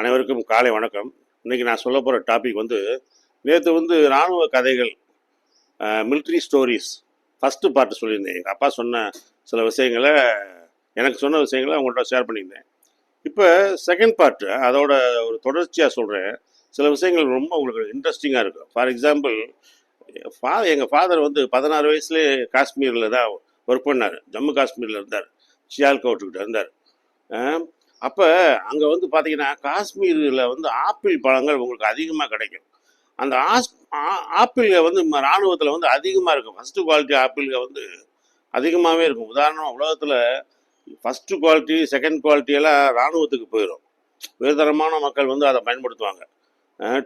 அனைவருக்கும் காலை வணக்கம். இன்னைக்கு நான் சொல்ல போகிற டாபிக் வந்து நேற்று வந்து இராணுவ கதைகள் மிலிட்ரி ஸ்டோரிஸ் ஃபஸ்ட்டு பார்ட்டு சொல்லியிருந்தேன். எங்கள் அப்பா சொன்ன சில விஷயங்களை எனக்கு சொன்ன விஷயங்களை அவங்கள்ட்ட ஷேர் பண்ணியிருந்தேன். இப்போ செகண்ட் பார்ட்டு அதோட ஒரு தொடர்ச்சியாக சொல்கிறேன் சில விஷயங்கள் ரொம்ப உங்களுக்கு இன்ட்ரெஸ்டிங்காக இருக்கும். ஃபார் எக்ஸாம்பிள் ஃபா எங்கள் ஃபாதர் வந்து பதினாறு வயசுலேயே காஷ்மீரில் தான் ஒர்க் பண்ணார். ஜம்மு காஷ்மீரில் இருந்தார். சியால்கோட்டுக்கிட்ட இருந்தார். அப்போ அங்கே வந்து பார்த்தீங்கன்னா காஷ்மீரில் வந்து ஆப்பிள் பழங்கள் உங்களுக்கு அதிகமாக கிடைக்கும். அந்த ஆஸ் ஆ- வந்து இராணுவத்தில் வந்து அதிகமாக இருக்கும். ஃபஸ்ட்டு குவாலிட்டி ஆப்பிள்கள் வந்து அதிகமாகவே இருக்கும். உதாரணம் உலகத்தில் ஃபஸ்ட்டு குவாலிட்டி செகண்ட் குவாலிட்டியெல்லாம் இராணுவத்துக்கு போயிடும் உயர்தரமான மக்கள் வந்து அதை பயன்படுத்துவாங்க.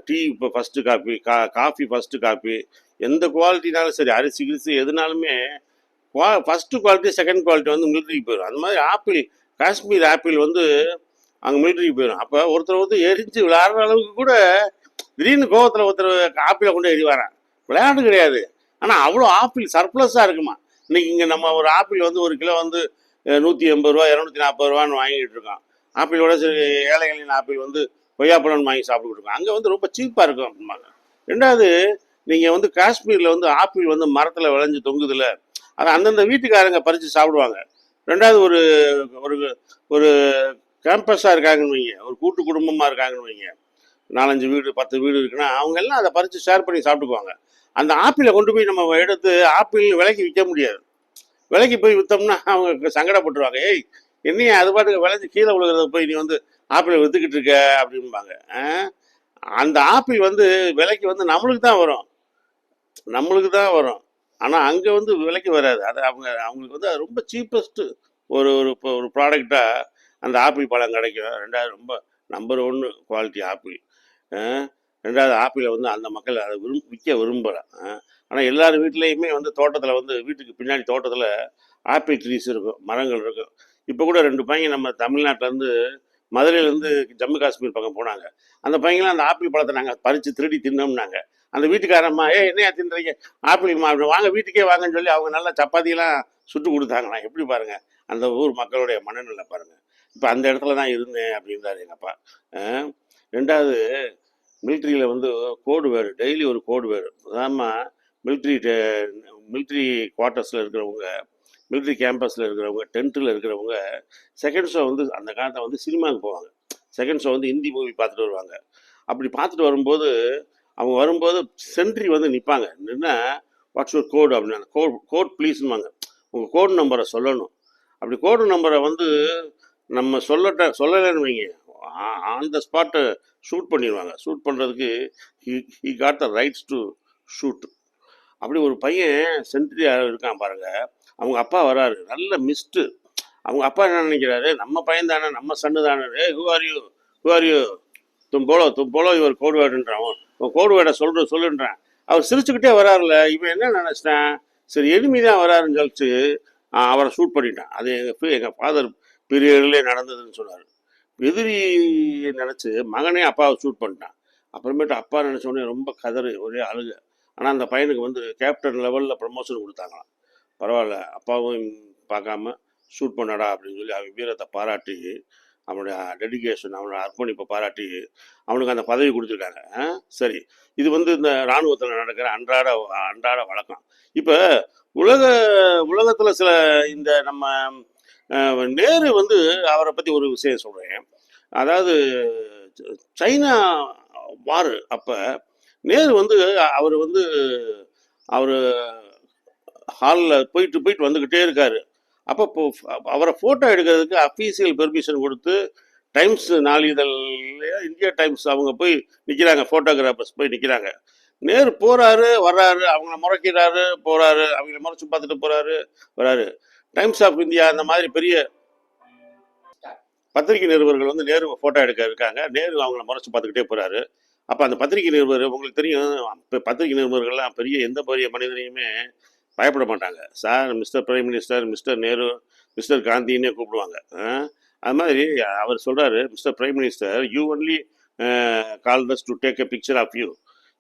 டீ இப்போ ஃபஸ்ட்டு காப்பி கா காஃபி ஃபஸ்ட்டு காப்பி எந்த குவாலிட்டினாலும் சரி அரிசி கிரிசி எதுனாலுமே குவா ஃபஸ்ட்டு குவாலிட்டி செகண்ட் குவாலிட்டி வந்து மிலிட்ரிக்கு போயிடும் அந்த மாதிரி ஆப்பிள் காஷ்மீர் ஆப்பிள் வந்து அங்கே மிலிட்ரிக்கு போயிடும். அப்போ ஒருத்தர் வந்து எரிஞ்சு விளையாடுற அளவுக்கு கூட திடீர்னு கோவத்தில் ஒருத்தர் ஆப்பிளை கொண்டு எறிவாரான் விளையாட்டு கிடையாது. ஆனால் அவ்வளோ ஆப்பிள் சர்ப்ளஸாக இருக்குமா? இன்றைக்கி இங்கே நம்ம ஒரு ஆப்பிள் வந்து ஒரு கிலோ வந்து நூற்றி எண்பது ரூபா இரநூத்தி நாற்பது ரூபான்னு வாங்கிட்டு இருக்கோம் ஆப்பிளோட சரி ஏழைகளின் ஆப்பிள் வந்து கொய்யாப்பழம்னு வாங்கி சாப்பிட்டுக்கிட்டு இருக்கோம் அங்கே வந்து ரொம்ப சீப்பாக இருக்கும் அப்படிம்பாங்க. ரெண்டாவது நீங்கள் வந்து காஷ்மீரில் வந்து ஆப்பிள் வந்து மரத்தில் விளைஞ்சு தொங்குதில்ல அதை அந்தந்த வீட்டுக்காரங்க பறித்து சாப்பிடுவாங்க. ரெண்டாவது ஒரு ஒரு ஒரு கேம்பஸாக இருக்காங்கன்னு வைங்க. ஒரு கூட்டு குடும்பமாக இருக்காங்கன்னு வைங்க. நாலஞ்சு வீடு பத்து வீடு இருக்குன்னா அவங்க எல்லாம் அதை பறித்து ஷேர் பண்ணி சாப்பிட்டுக்குவாங்க. அந்த ஆப்பிளை கொண்டு போய் நம்ம எடுத்து ஆப்பிள் விலைக்கு விற்க முடியாது. விலைக்கு போய் விற்றோம்னா அவங்க சங்கடப்பட்டுருவாங்க. ஏய் என்னையே அது பாட்டுக்கு விளைஞ்சி கீழே விழுகிறத போய் நீ வந்து ஆப்பிளை விற்றுக்கிட்டு இருக்க? அப்படிம்பாங்க. ஆ? அந்த ஆப்பிள் வந்து விலைக்கு வந்து நம்மளுக்கு தான் வரும். நம்மளுக்கு தான் வரும். ஆனால் அங்கே வந்து விலைக்கு வராது. அது அவங்க அவங்களுக்கு வந்து ரொம்ப சீப்பஸ்ட்டு ஒரு ஒரு இப்போ ஒரு ப்ராடக்டாக அந்த ஆப்பிள் பழம் கிடைக்கும். ரெண்டாவது ரொம்ப நம்பர் ஒன்று குவாலிட்டி ஆப்பிள். ரெண்டாவது ஆப்பிளை வந்து அந்த மக்கள் அதை விரும் விற்க விரும்பலை. ஆனால் எல்லார் வீட்லேயுமே வந்து தோட்டத்தில் வந்து வீட்டுக்கு பின்னாடி தோட்டத்தில் ஆப்பிள் ட்ரீஸ் இருக்கும் மரங்கள் இருக்கும். இப்போ கூட ரெண்டு பையன் நம்ம தமிழ்நாட்டிலேருந்து மதுரையிலேருந்து ஜம்மு காஷ்மீர் பக்கம் போனாங்க. அந்த பையங்களாம் அந்த ஆப்பிள் பழத்தை நாங்கள் பறித்து திருடி தின்னோம்னாங்க. அந்த வீட்டுக்காரம்மா ஏ என்னையா தின்றீங்க ஆப்பிள் மா வாங்க வீட்டுக்கே வாங்கன்னு சொல்லி அவங்க நல்லா சப்பாத்தியெல்லாம் சுட்டு கொடுத்தாங்களாம். எப்படி பாருங்கள் அந்த ஊர் மக்களுடைய மனநிலை பாருங்கள் இப்போ அந்த இடத்துல தான் இருந்தேன் அப்படின்றாரு எங்கள் அப்பா. ரெண்டாவது மிலிட்ரியில் வந்து கோடு வேறு டெய்லி ஒரு கோடு வேறு. உதாரணமாக மிலிட்ரி மிலிட்ரி குவார்ட்டர்ஸில் இருக்கிறவங்க மிலிட்ரி கேம்பஸில் இருக்கிறவங்க டென்ட்டில் இருக்கிறவங்க செகண்ட் ஷோ வந்து அந்த காலத்தில் வந்து சினிமாவுக்கு போவாங்க. செகண்ட் ஷோ வந்து ஹிந்தி மூவி பார்த்துட்டு வருவாங்க. அப்படி பார்த்துட்டு வரும்போது அவங்க வரும்போது சென்ட்ரி வந்து நிற்பாங்க நின்னா வாட்ஸ் யுவர் கோடு அப்படின்னா கோட் கோட் ப்ளீஸ்னுவாங்க உங்கள் கோடு நம்பரை சொல்லணும். அப்படி கோடு நம்பரை வந்து நம்ம சொல்லட்ட சொல்லலைன்னு வைங்க. ஆன் த ஸ்பாட்டை ஷூட் பண்ணிடுவாங்க ஷூட் பண்ணுறதுக்கு he got the rights to shoot அப்படி ஒரு பையன் சென்ட்ரி இருக்கான் பாருங்கள் அவங்க அப்பா வராரு. நல்ல மிஸ்ட்டு அவங்க அப்பா என்ன நினைக்கிறாரு? நம்ம பையன் தானே நம்ம சன்னு தானே. ஏ who are you who are you தும்போலோ தும்போலோ இவர் கோடுவேடுன்றான் உன் கோடு சொல்ற சொல்லுன்றான். அவர் சிரிச்சுக்கிட்டே வராருல. இவன் என்ன நினச்சிட்டேன்? சரி எளிமை தான் வராருன்னு சொல்லிச்சு அவரை ஷூட் பண்ணிட்டான். அது எங்கள் எங்கள் ஃபாதர் பீரியட்லேயே நடந்ததுன்னு சொன்னார். எதிரி நினச்சி மகனே அப்பாவை ஷூட் பண்ணிட்டான். அப்புறமேட்டு அப்பா நினச்ச உடனே ரொம்ப கதறு ஒரே அழுக. ஆனால் அந்த பையனுக்கு வந்து கேப்டன் லெவலில் ப்ரமோஷன் கொடுத்தாங்களாம். பரவாயில்ல அப்பாவும் பார்க்காம ஷூட் பண்ணாடா அப்படின்னு சொல்லி அவன் வீரத்தை பாராட்டி அவனுடைய டெடிகேஷன் அவனோட அர்ப்பணிப்பை பாராட்டி அவனுக்கு அந்த பதவி கொடுத்துருக்காங்க. சரி. இது வந்து இந்த இராணுவத்தில் நடக்கிற அன்றாட அன்றாட வழக்கம். இப்போ உலக உலகத்தில் சில இந்த நம்ம நேரு வந்து அவரை பற்றி ஒரு விஷயம் சொல்கிறேன் அதாவது சைனா வார் அப்போ நேரு வந்து அவர் வந்து அவர் ஹாலில் போயிட்டு போயிட்டு வந்துக்கிட்டே இருக்காரு. அப்போ அவரை ஃபோட்டோ எடுக்கிறதுக்கு அஃபீஷியல் பெர்மிஷன் கொடுத்து டைம்ஸ் நாளிதழ்லையா இந்தியா டைம்ஸ் அவங்க போய் நிற்கிறாங்க ஃபோட்டோகிராஃபர்ஸ் போய் நிற்கிறாங்க நேரு போகிறாரு வர்றாரு அவங்கள முறைக்கிறாரு போகிறாரு அவங்கள முறைச்சு பார்த்துட்டு போகிறாரு வர்றாரு. டைம்ஸ் ஆஃப் இந்தியா அந்த மாதிரி பெரிய பத்திரிகை நிருபர்கள் வந்து நேரு ஃபோட்டோ எடுக்க இருக்காங்க. நேரு அவங்கள முறைச்சு பார்த்துக்கிட்டே போகிறாரு அப்போ அந்த பத்திரிகை நிருபர் உங்களுக்கு தெரியும் இப்போ பத்திரிகை நிருபர்கள்லாம் பெரிய எந்த பெரிய மனிதனையுமே பயப்பட மாட்டாங்க. Sir mister prime minister mister Nehru mister காந்தின்னே கூப்பிடுவாங்க. அது மாதிரி அவர் சொல்கிறாரு mister prime minister you only called us to take a picture of you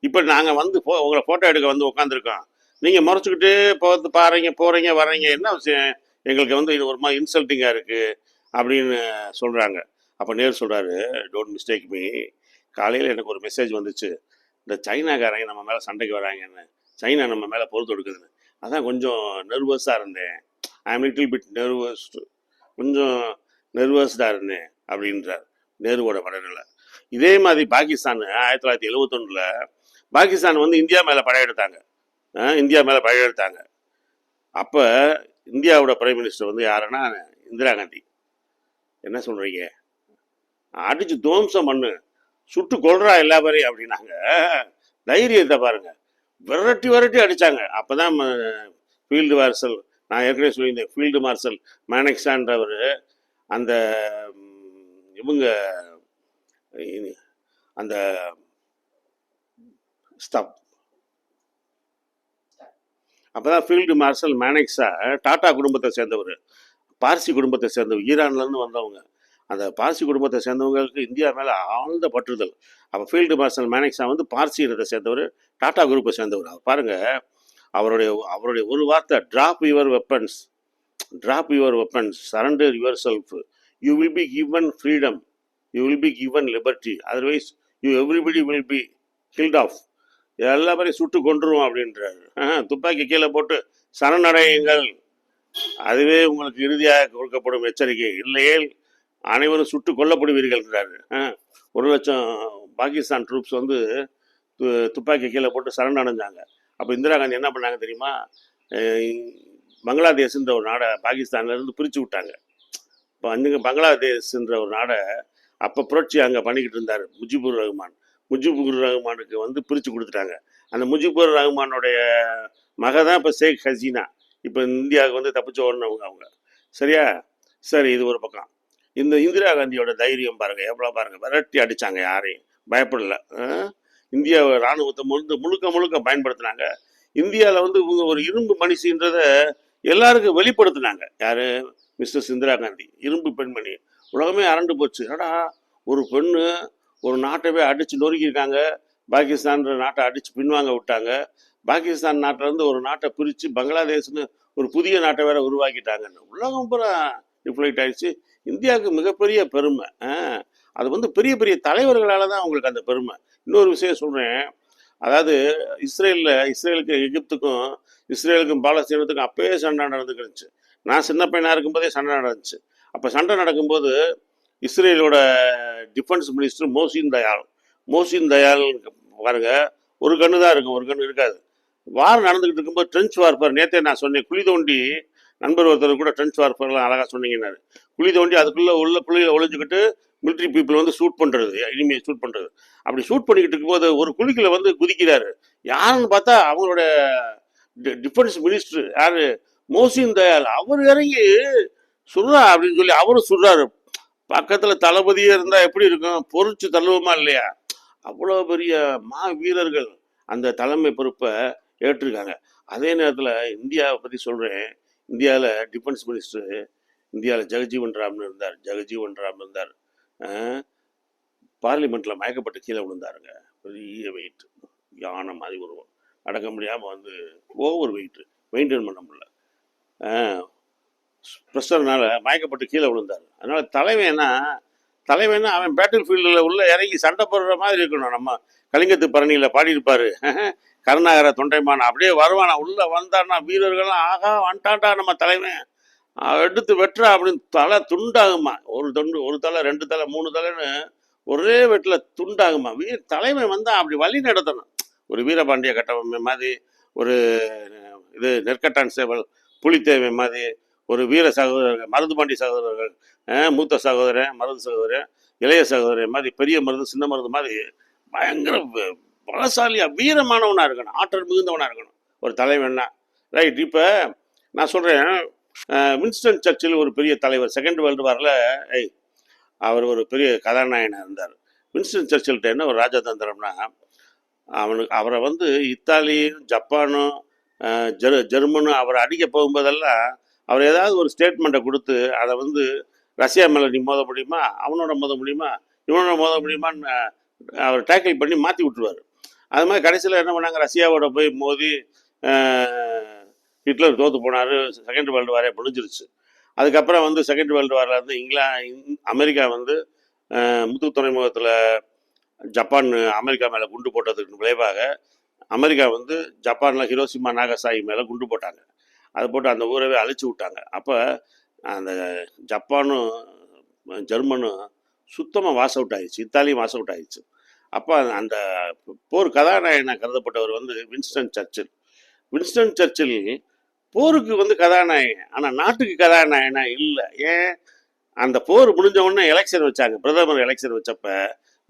இப்போ நாங்கள் வந்து ஃபோ உங்களை ஃபோட்டோ எடுக்க வந்து உட்காந்துருக்கோம் நீங்கள் முறைச்சிக்கிட்டு போகிறது பாருங்க போகிறீங்க வர்றீங்க என்ன விஷயம்? எங்களுக்கு வந்து இது ஒரு மாதிரி இன்சல்ட்டிங்காக இருக்குது அப்படின்னு சொல்கிறாங்க அப்போ நேர் சொல்கிறாரு டோன்ட் மிஸ்டேக் மீ காலையில் எனக்கு ஒரு மெசேஜ் வந்துச்சு. இந்த சைனாக்காரங்க நம்ம மேலே சண்டைக்கு வராங்கன்னு. சைனா நம்ம மேலே பொறுத்து கொடுக்குதுன்னு அதான் கொஞ்சம் நர்வஸாக இருந்தேன். I am little bit nervous கொஞ்சம் நர்வஸ்டாக இருந்தேன் அப்படின்றார். நேருவோட மனநிலை. இதே மாதிரி பாகிஸ்தான் ஆயிரத்தி தொள்ளாயிரத்தி எழுவத்தொன்னில் பாகிஸ்தான் வந்து இந்தியா மேலே படையெடுத்தாங்க இந்தியா மேலே படையெடுத்தாங்க அப்போ இந்தியாவோட பிரைம் மினிஸ்டர் வந்து யாருன்னா இந்திரா காந்தி. என்ன சொல்கிறீங்க அடிச்சு துவம்சம் பண்ணு. சுட்டு கொள்றா எல்லா பேரையும் அப்படின்னாங்க. தைரியத்தை பாருங்கள் விரட்டி விரட்டி அப்போ தான் ஃபீல்டு மார்ஷல் நான் ஏற்கனவே சொல்லியிருந்தேன் ஃபீல்டு மார்ஷல் மேனக்ஸான்றவர் அந்த இவங்க அந்த ஸ்டப். அப்போ தான் ஃபீல்டு மார்ஷல் மேனக்ஸா டாட்டா குடும்பத்தை சேர்ந்தவர் பார்சி குடும்பத்தை சேர்ந்தவர் ஈரான்லேருந்து வந்தவங்க. அந்த பார்சி குடும்பத்தை சேர்ந்தவங்களுக்கு இந்தியா மேலே ஆழ்ந்த பற்றுதல். அப்போ ஃபீல்டு மார்ஷல் மேனக்ஸா வந்து பார்சி இனத்தை சேர்ந்தவர் டாடா குரூப்பை சேர்ந்தவர். அவர் பாருங்கள் அவருடைய அவருடைய ஒரு வார்த்தை drop your weapons drop your weapons surrender yourself you will be given freedom you will be given liberty otherwise you everybody will be killed off எல்லா சுட்டு கொண்டுருவோம் அப்படின்றாரு துப்பாக்கி கீழே போட்டு சரணடையுங்கள். அதுவே உங்களுக்கு இறுதியாக கொடுக்கப்படும் எச்சரிக்கை. இல்லையே அனைவரும் சுட்டு கொல்லப்படுவீர்கள்ன்றாரு ஒரு லட்சம் பாகிஸ்தான் ட்ரூப்ஸ் வந்து து- துப்பாக்கி கீழே போட்டு சரண் அடைஞ்சாங்க. அப்போ இந்திரா காந்தி என்ன பண்ணாங்க தெரியுமா? பங்களாதேஷ்ன்ற ஒரு நாடை பாகிஸ்தான்லேருந்து பிரித்து விட்டாங்க. இப்போ அங்கே பங்களாதேஷ்ன்ற ஒரு நாடை அப்போ புரட்சி அங்கே பண்ணிக்கிட்டு இருந்தார் முஜிபுர் ரஹ்மான் முஜிபுர் ரஹ்மானுக்கு வந்து பிரித்து கொடுத்துட்டாங்க. அந்த முஜிபுர் ரஹ்மானுடைய மக தான் இப்போ ஷேக் ஹசீனா. இப்போ இந்தியாவுக்கு வந்து தப்பிச்சு ஓடினவங்க அவங்க. சரியா? சரி இது ஒரு பக்கம். இந்த இந்திரா காந்தியோட தைரியம் பாருங்க எவ்வளோ பாருங்க விரட்டி அடிச்சாங்க யாரையும். பயப்படல. ஆஹ்? இந்தியா ராணுவத்தை முழுக்க முழுக்க முழுக்க பயன்படுத்தினாங்க. இந்தியாவில் வந்து இவங்க ஒரு இரும்பு மனுஷின்றத எல்லாருக்கும் வெளிப்படுத்தினாங்க. யாரு? மிஸ்டர்ஸ் இந்திரா காந்தி. இரும்பு பெண்மணி. உலகமே அரண்டு போச்சு. என்னடா ஒரு பெண்ணு ஒரு நாட்டவே அடித்து நொறுக்கியிருக்காங்க. பாகிஸ்தான்ற நாட்டை அடித்து பின்வாங்க விட்டாங்க. பாகிஸ்தான் நாட்டிலேருந்து ஒரு நாட்டை பிரித்து பங்களாதேஷ்னு ஒரு புதிய நாட்டை வேற உருவாக்கிட்டாங்கன்னு. உலகம் பூரா ரிஃப்ளெக்ட் ஆயிடுச்சு. இந்தியாவுக்கு மிகப்பெரிய பெருமை. அது வந்து பெரிய பெரிய தலைவர்களால் தான் அவங்களுக்கு அந்த பெருமை. இன்னொரு விஷயம் சொல்கிறேன் அதாவது இஸ்ரேலில் இஸ்ரேலுக்கு எகிப்துக்கும் இஸ்ரேலுக்கும் பாலஸ்தீனத்துக்கும் அப்போயே சண்டை நடந்துக்கிட்டு இருந்துச்சு நான் சின்ன பையனாக இருக்கும்போதே சண்டை நடந்துச்சு. அப்போ சண்டை நடக்கும்போது இஸ்ரேலோட defence minister Moshe Dayan Moshe Dayan பாருங்க ஒரு கண்ணு தான் இருக்கும் ஒரு கண்ணு இருக்காது. வார் நடந்துக்கிட்டு இருக்கும்போது ட்ரென்ச் வார்ஃபர் நேற்றே நான் சொன்னேன் குழி தோண்டி நண்பர் ஒருத்தர் கூட ட்ரென்ச் வார்ஃபர்லாம் அழகாக சொன்னீங்கன்னாரு. குழி தோண்டி அதுக்குள்ளே உள்ள குழியில் ஒழிஞ்சுக்கிட்டு மிலிட்ரி பீப்புள் வந்து ஷூட் பண்ணுறது இனிமேல் ஷூட் பண்ணுறது அப்படி ஷூட் பண்ணிக்கிட்டு இருக்கும்போது ஒரு குழிக்குள்ள வந்து குதிக்கிறாரு. யாருன்னு பார்த்தா அவங்களோட டிஃபென்ஸ் மினிஸ்டர் யார்? மோசின் தயால் அவர் இறங்கி சுடுறா அப்படின்னு சொல்லி அவரும் சுடுறாரு. பக்கத்தில் தளபதியே இருந்தால் எப்படி இருக்கும்? பொறிச்சு தள்ளுவோமா இல்லையா? அவ்வளோ பெரிய மா வீரர்கள் அந்த தலைமை பொறுப்பை ஏற்றிருக்காங்க. அதே நேரத்தில் இந்தியாவை பற்றி சொல்கிறேன் இந்தியாவில் டிஃபென்ஸ் மினிஸ்டர் இந்தியாவில் ஜெகஜீவன் ராம்னு இருந்தார் ஜெகஜீவன் ராம் இருந்தார். பார்லிமெண்ட்டில் மயக்கப்பட்டு கீழே விழுந்தாருங்க. பெரிய வெயிட் யானை மாதிரி உருவம் நடக்க முடியாமல் வந்து ஓவர் வெயிட்டு மெயின்டைன் பண்ண முடியல. ப்ரெஷர்னால மயக்கப்பட்டு கீழே விழுந்தார். அதனால் தலைவனா தலைவனா அவன் பேட்டில் ஃபீல்டில் உள்ள இறங்கி சண்டை போடுற மாதிரி இருக்கணும். நம்ம கலிங்கத்து பரணியில் பாடியிருப்பார். கருணாகர தொண்டைமான் அப்படியே வருவானா. உள்ளே வந்தான்னா வீரர்கள்லாம் ஆகா வந்துட்டான்டா நம்ம தலைவன். எடுத்து வெட்டுறா அப்படின்னு தலை துண்டாகுமா? ஒரு தொண்டு ஒரு தலை ரெண்டு தலை மூணு தலைன்னு ஒரே வெட்டில் துண்டாகுமா? வீர தலைவன் வந்தால் அப்படி வழி நடத்தணும். ஒரு வீரபாண்டிய கட்டமை மாதிரி ஒரு இது நெற்கட்டான் சேவல் புலித்தேவை மாதிரி ஒரு வீர சகோதரர்கள் மருதுபாண்டி சகோதரர்கள் மூத்த சகோதரன் மருது சகோதரன் இளைய சகோதரன் மாதிரி பெரிய மருது சின்ன மருது மாதிரி பயங்கர பலசாலியாக வீரமானவனாக இருக்கணும் ஆற்றல் மிகுந்தவனாக இருக்கணும். ஒரு தலைவன்னா. ரைட் இப்போ நான் சொல்கிறேன் வின்ஸ்டன் சர்ச்சில் ஒரு பெரிய தலைவர் செகண்ட் வேர்ல்டு வாரில் ஐய் அவர் ஒரு பெரிய கதாநாயகனாக இருந்தார். வின்ஸ்டன் சர்ச்சில்கிட்ட என்ன ஒரு ராஜதந்திரம்னா அவனுக்கு அவரை வந்து இத்தாலியும் ஜப்பானும் ஜெர் ஜெர்மனும் அவரை அடிக்க போகும்போதெல்லாம் அவர் ஏதாவது ஒரு ஸ்டேட்மெண்ட்டை கொடுத்து அதை வந்து ரஷ்யா மேலே நீ மோத முடியுமா? அவனோட மோத முடியுமா? இவனோட மோத முடியுமான்னு அவர் டேக்கிள் பண்ணி மாற்றி விட்டுருவார். அது மாதிரி கடைசியில் என்ன பண்ணாங்க? ரஷ்யாவோட போய் மோதி ஹிட்லர் தோற்று போனார் செகண்ட் வேர்ல்டு வாரே முடிஞ்சிருச்சு. அதுக்கப்புறம் வந்து செகண்ட் வேர்ல்டு வாரில் வந்து இங்கிலா அமெரிக்கா வந்து முத்து துறைமுகத்தில் ஜப்பான் அமெரிக்கா மேலே குண்டு போட்டதுக்கு விளைவாக அமெரிக்கா வந்து ஜப்பானில் ஹிரோசிமா நாகசாயி மேலே குண்டு போட்டாங்க. அதை போட்டு அந்த ஊரவே அழிச்சு விட்டாங்க. அப்போ அந்த ஜப்பானும் ஜெர்மனும் சுத்தமாக வாஸ் அவுட் ஆயிடுச்சு. இத்தாலியும் வாஸ் அவுட் ஆயிடுச்சு. அப்போ அந்த போர் கதாநாயகனாக கருதப்பட்டவர் வந்து வின்ஸ்டன் சர்ச்சில். வின்ஸ்டன் சர்ச்சில் போருக்கு வந்து கதாநாயகன். ஆனால் நாட்டுக்கு கதாநாயகனா இல்லை. ஏன்? அந்த போர் முடிஞ்ச உடனே எலெக்ஷன் வச்சாங்க. பிரதமர் எலெக்ஷன் வச்சப்ப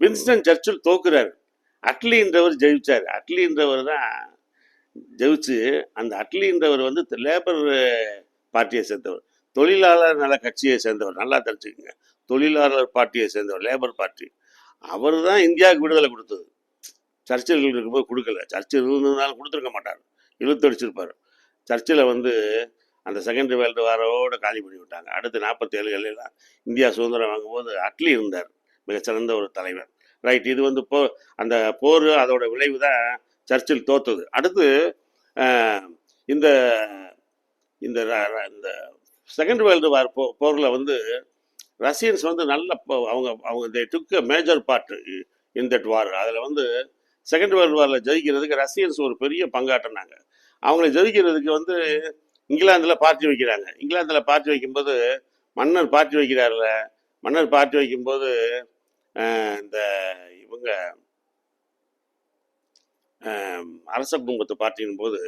வின்ஸ்டன் சர்ச்சில் தோக்குறாரு. அட்லின்றவர் ஜெயிச்சார். அட்லின்றவர் தான் ஜெயிச்சு அந்த அட்லின்றவர் வந்து லேபர் பார்ட்டியை சேர்ந்தவர். தொழிலாளர் நல கட்சியை சேர்ந்தவர். நல்லா தெரிஞ்சுக்கோங்க. தொழிலாளர் பார்ட்டியை சேர்ந்தவர் லேபர் பார்ட்டி. அவர் தான் இந்தியாவுக்கு விடுதலை கொடுத்தது. சர்ச்சில் இருக்கும்போது கொடுக்கல. சர்ச்சில் இருந்ததுனால கொடுத்துருக்க மாட்டார். இழுத்தடிச்சிருப்பார். சர்ச்சில் வந்து அந்த செகண்ட் வேர்ல்டு வாரோட காலி பண்ணி விட்டாங்க அடுத்து நாற்பத்தேழுகளில் இந்தியா சுதந்திரம் வாங்கும்போது அட்லி இருந்தார் மிகச்சிறந்த ஒரு தலைவர். ரைட் இது வந்து போ அந்த போர் அதோட விளைவு தான் சர்ச்சில் தோத்தது. அடுத்து இந்த இந்த ர- இந்த செகண்ட் வேர்ல்டு வார் போ போரில் வந்து ரஷ்யன்ஸ் வந்து நல்ல அவங்க அவங்க they took major part in that war அதில் வந்து செகண்ட் வேர்ல்டு வாரில் ஜெயிக்கிறதுக்கு ரஷ்யன்ஸ் ஒரு பெரிய பங்காற்றினாங்க. அவங்களை ஜெயிக்கிறதுக்கு வந்து இங்கிலாந்தில் பார்ட்டி வைக்கிறாங்க. இங்கிலாந்தில் பார்ட்டி வைக்கும்போது மன்னர் பார்ட்டி வைக்கிறார்ல. மன்னர் பார்ட்டி வைக்கும்போது இந்த இவங்க அஹ், அரச குடும்பத்து பார்ட்டியின் போது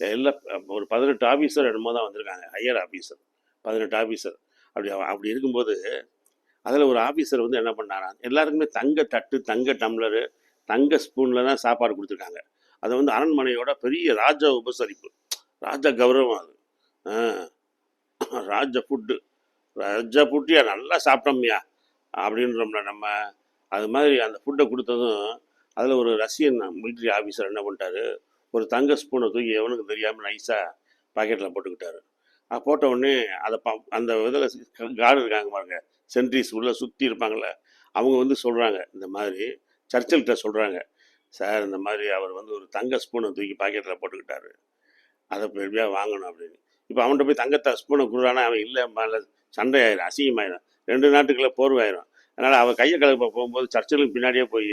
எல்லாம் ஒரு பதினெட்டு ஆஃபீஸர் என்னமோ தான் வந்திருக்காங்க. ஹையர் ஆஃபீஸர் பதினெட்டு ஆஃபீஸர் அப்படி அப்படி இருக்கும்போது அதில் ஒரு ஆஃபீஸர் வந்து என்ன பண்ணாராம்? எல்லாருக்குமே தங்க தட்டு தங்க டம்ளரு தங்க ஸ்பூனில் தான் சாப்பாடு கொடுத்துருக்காங்க. அதை வந்து அரண்மனையோட பெரிய ராஜ உபசரிப்பு. ராஜ கௌரவம் அது. ராஜ ஃபுட்டு ராஜ ஃபுட்டியா நல்லா சாப்பிட்டோம்யா அப்படின்றோம்ல நம்ம. அது மாதிரி அந்த ஃபுட்டை கொடுத்ததும் அதில் ஒரு ரஷ்யன் மிலிட்ரி ஆஃபீஸர் என்ன பண்ணிட்டாரு? ஒரு தங்க ஸ்பூனை தூக்கி எவனுக்கு தெரியாமல் நைஸாக பாக்கெட்டில் போட்டுக்கிட்டாரு. அது போட்ட உடனே அதை ப அந்த இதில் கார்டு இருக்காங்க பாருங்க சென்ட்ரிஸ் உள்ளே சுற்றி இருப்பாங்கள்ல அவங்க வந்து சொல்கிறாங்க இந்த மாதிரி சர்ச்சில்கிட்ட சொல்கிறாங்க சார் இந்த மாதிரி அவர் வந்து ஒரு தங்க ஸ்பூனை தூக்கி பாக்கெட்டில் போட்டுக்கிட்டாரு. அதை எப்படியா வாங்கணும் அப்படின்னு. இப்போ அவன்கிட்ட போய் தங்கத்தை ஸ்பூனை கொடுறானா அவன் இல்லை மேலே சண்டை ஆயிரும் அசிங்கமாயிரும். ரெண்டு நாட்டுக்குள்ளே போர்வாயிரும் அதனால் அவன் கையை கலப்ப போகும்போது சர்ச்சிலுக்கு பின்னாடியே போய்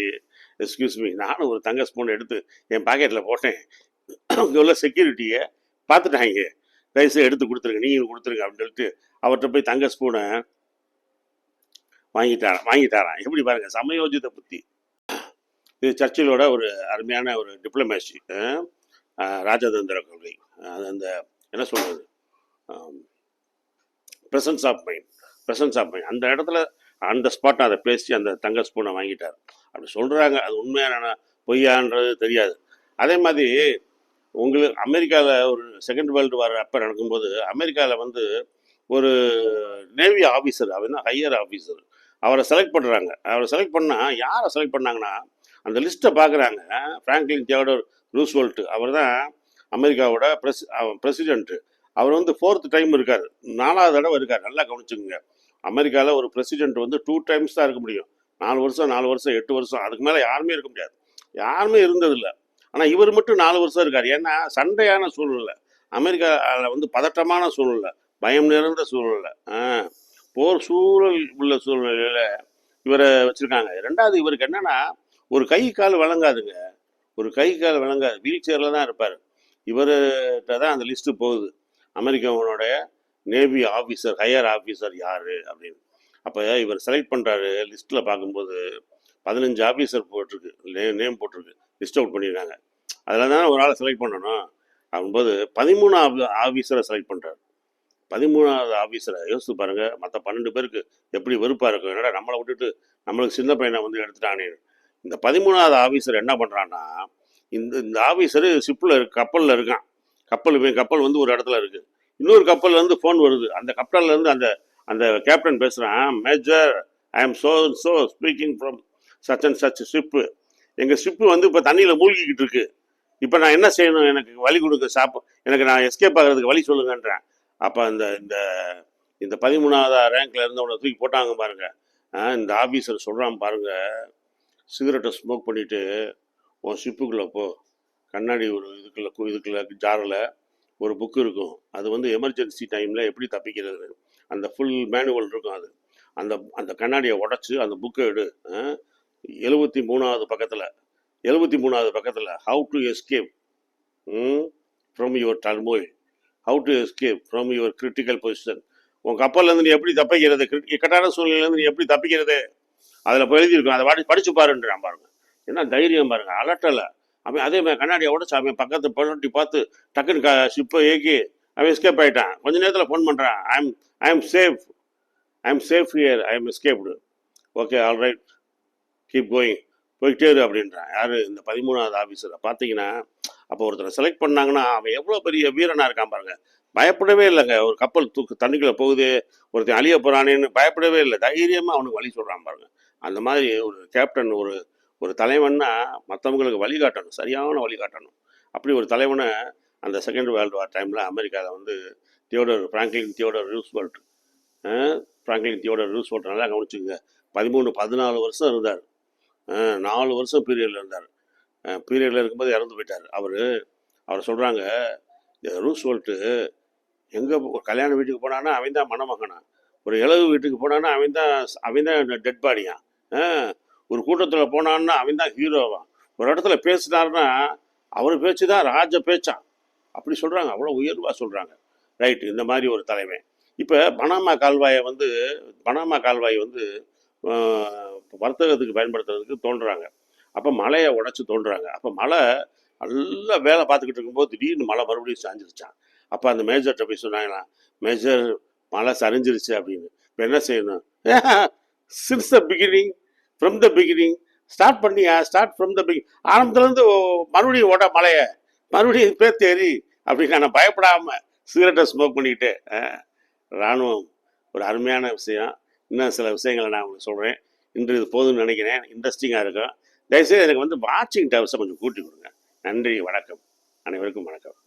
எக்ஸ்கியூஸ் மீ நானும் ஒரு தங்க ஸ்பூன் எடுத்து என் பாக்கெட்டில் போட்டேன். அங்கே உள்ள செக்யூரிட்டியை பார்த்துட்டாங்க தயவுசெய்து எடுத்து கொடுத்துருங்க நீங்கள் கொடுத்துருங்க அப்படின்னு சொல்லிட்டு அவர்கிட்ட போய் தங்க ஸ்பூனை வாங்கிட்டாரான் வாங்கிட்டாரான் எப்படி பாருங்கள் சமயோஜித புத்தி. இது சர்ச்சிலோட ஒரு அருமையான ஒரு டிப்ளமேசி ராஜதந்திர கொள்கை. அது அந்த என்ன சொல்கிறது presence of mind presence of mind அந்த இடத்துல அந்த ஸ்பாட் அதை பேசி அந்த தங்க ஸ்பூனை வாங்கிட்டார். அப்படி சொல்கிறாங்க அது உண்மையான பொய்யான்றது தெரியாது. அதே மாதிரி உங்களுக்கு அமெரிக்காவில் ஒரு செகண்ட் வேர்ல்டு வார் அப்போ நடக்கும்போது அமெரிக்காவில் வந்து ஒரு நேவி ஆஃபீஸர் அவர் தான் ஹையர் ஆஃபீஸர் அவரை செலக்ட் பண்ணுறாங்க அவரை செலக்ட் பண்ணால் யாரை செலக்ட் பண்ணாங்கன்னா அந்த லிஸ்ட்டை பார்க்குறாங்க. ஃப்ராங்க்லின் தியோடர் ரூஸ்வெல்ட்டு அவர் தான் அமெரிக்காவோட பிரஸ் பிரசிடென்ட்டு அவர் வந்து ஃபோர்த் டைம் இருக்கார். நாலாவது தடவை இருக்கார். நல்லா கவனிச்சுக்கோங்க. அமெரிக்காவில் ஒரு பிரசிடென்ட் வந்து டூ டைம்ஸ் தான் இருக்க முடியும். நாலு வருஷம் நாலு வருஷம் எட்டு வருஷம். அதுக்கு மேலே யாருமே இருக்க முடியாது. யாருமே இருந்ததில்லை. ஆனால் இவர் மட்டும் நாலு வருஷம் இருக்கார். ஏன்னா சண்டையான சூழ்நிலை. அமெரிக்காவில் வந்து பதட்டமான சூழ்நிலை. பயம் நிறைந்த சூழ்நிலை. ஆ, போர் சூழல் உள்ள சூழ்நிலையில் இவரை வச்சுருக்காங்க. ரெண்டாவது இவருக்கு என்னென்னா ஒரு கை கால் வழங்காதுங்க. ஒரு கை கால் வழங்காது வீல் சேரில் தான் இருப்பார். இவர்கிட்ட தான் அந்த லிஸ்ட்டு போகுது. அமெரிக்காவனுடைய நேவி ஆஃபீஸர் ஹையர் ஆஃபீஸர் யார் அப்படின்னு. அப்போ இவர் செலக்ட் பண்ணுறாரு லிஸ்ட்டில் பார்க்கும்போது பதினஞ்சு ஆஃபீஸர் போட்டிருக்கு நே நேம் போட்டிருக்கு லிஸ்ட் அவுட் பண்ணியிருக்காங்க அதில் தான் ஒரு ஆளை செலக்ட் பண்ணணும். அப்படின்போது பதிமூணு ஆஃபீஸரை செலக்ட் பண்ணுறாரு பதிமூணாவது ஆஃபீஸரை யோசித்து பாருங்கள் மற்ற பன்னெண்டு பேருக்கு எப்படி வெறுப்பாக இருக்கும். என்னடா நம்மளை விட்டுட்டு நம்மளுக்கு சின்ன பையனை வந்து எடுத்துட்டானே இந்த பதிமூணாவது ஆஃபீஸர் என்ன பண்ணுறான்னா இந்த இந்த ஆஃபீஸரு ஷிப்பில் இருக்கு கப்பலில் இருக்கான். கப்பல் கப்பல் வந்து ஒரு இடத்துல இருக்குது இன்னொரு கப்பல்லேருந்து ஃபோன் வருது. அந்த கப்பல்ல இருந்து அந்த அந்த கேப்டன் பேசுகிறான் major I am so so speaking from such and such ship எங்கள் ஷிப்பு வந்து இப்போ தண்ணியில் மூழ்கிக்கிட்டு இருக்கு. இப்போ நான் என்ன செய்யணும்? எனக்கு வழி கொடுக்க சாப்பு எனக்கு நான் எஸ்கேப் ஆகிறதுக்கு வழி சொல்லுங்கன்றேன். அப்போ அந்த இந்த இந்த பதிமூணாவது ரேங்க்ல இருந்தவனை தூக்கி போட்டாங்க பாருங்க. ஆ, இந்த ஆஃபீஸர் சொல்கிறான் பாருங்கள் சிகரெட்டை ஸ்மோக் பண்ணிவிட்டு உன் ஷிப்புக்குள்ளே போ. கண்ணாடி ஒரு இதுக்குள்ள கு- இதுக்குள்ள ஜாரில் ஒரு புக் இருக்கும். அது வந்து எமர்ஜென்சி டைமில் எப்படி தப்பிக்கிறது? அந்த ஃபுல் மேனுவல் இருக்கும் அது. அந்த அந்த கண்ணாடியை உடச்சி அந்த புக்கை எடு. எழுபத்தி மூணாவது பக்கத்தில். எழுபத்தி மூணாவது பக்கத்தில் how to escape from your turmoil how to escape from your critical position உன் கப்பல்லேருந்து நீ எப்படி தப்பிக்கிறது? கிரி- இக்கட்டான சூழ்நிலையிலேருந்து நீ எப்படி தப்பிக்கிறது? அதில் போய் எழுதியிருக்கும். அதை வாடி படிச்சு பாருன்றான் பாருங்க. என்ன தைரியம் பாருங்க. அலட்டலை. அவன் அதே மாதிரி கண்ணாடியை உடச்சு அவன் பக்கத்து புரட்டி பார்த்து டக்குன்னு க ஷிப்பை ஏக்கி அவன் எஸ்கேப் ஆகிட்டான் கொஞ்ச நேரத்தில் ஃபோன் பண்ணுறான் I am I am safe I am safe here I am escaped okay all right keep going போய்கிட்டே இரு அப்படின்றான். யார்? இந்த பதிமூணாவது ஆஃபீஸரை பார்த்தீங்கன்னா அப்போ ஒருத்தரை செலக்ட் பண்ணாங்கன்னா அவன் எவ்வளோ பெரிய வீரனாக இருக்கான் பாருங்க. பயப்படவே இல்லைங்க. ஒரு கப்பல் தூக்கு தண்ணிக்குள்ளே போகுது. ஒருத்தன் அழிய போகிறானேன்னு பயப்படவே இல்லை. தைரியமாக அவனுக்கு வழி சொல்கிறான் பாருங்க. அந்த மாதிரி ஒரு கேப்டன் ஒரு ஒரு தலைவன்னா மற்றவங்களுக்கு வழிகாட்டணும் சரியான வழிகாட்டணும் அப்படி ஒரு தலைவனை அந்த செகண்ட் வேர்ல்டு வார் டைமில் அமெரிக்காவில் வந்து Theodore Franklin Theodore Roosevelt Franklin Theodore Roosevelt நல்லா கவனிச்சுங்க பதிமூணு பதினாலு வருஷம் இருந்தார். நாலு வருஷம் பீரியடில் இருந்தார். பீரியடில் இருக்கும்போது இறந்து போயிட்டார். அவர் அவர் சொல்கிறாங்க ரூஸ்வெல்ட்டு எங்கே கல்யாண வீட்டுக்கு போனான்னா அவன் தான் மணமகனா? ஒரு இளவு வீட்டுக்கு போனான்னா அவன் தான் அவன் தான் டெட் பாடியான் ஒரு கூட்டத்தில் போனான்னா அவன் தான் ஹீரோவா ஒரு இடத்துல பேசினாருன்னா அவர் பேச்சு தான் ராஜ பேச்சான் அப்படி சொல்கிறாங்க அவ்வளோ உயர்வாக சொல்கிறாங்க ரைட்டு இந்த மாதிரி ஒரு தலைமை இப்போ பனாமா கால்வாயை வந்து பனாமா கால்வாய் வந்து வர்த்தகத்துக்கு பயன்படுத்துறதுக்கு தோன்றுறாங்க அப்போ மலையை உடச்சி தோன்றுறாங்க அப்போ மழை நல்லா வேலை பார்த்துக்கிட்டு இருக்கும்போது திடீர்னு மழை மறுபடியும் சாஞ்சிருச்சான் அப்போ அந்த மேஜர்கிட்ட போய் சொன்னாங்களாம் மேஜர் மழை சரிஞ்சிருச்சு அப்படின்னு. இப்போ என்ன செய்யணும்? Since the beginning from the beginning start பண்ணியா? ஸ்டார்ட் ஃப்ரம் த பிகினிங் ஆரம்பத்துலேருந்து மறுபடியும் ஓட மலையை. மறுபடியும் பேர் தேறி அப்படின்னு நான் பயப்படாமல் சிகரெட்டை ஸ்மோக் பண்ணிக்கிட்டு இராணுவம். ராணுவம் ஒரு அருமையான விஷயம். இன்னும் சில விஷயங்களை நான் உங்களுக்கு சொல்கிறேன் இன்று இது போதும்னு நினைக்கிறேன். இன்ட்ரெஸ்டிங்காக இருக்கும். தயவுசெய்து எனக்கு வந்து வாட்சிங் டவர்ஸை கொஞ்சம் கூட்டி கொடுங்க. நன்றி வணக்கம். அனைவருக்கும் வணக்கம்.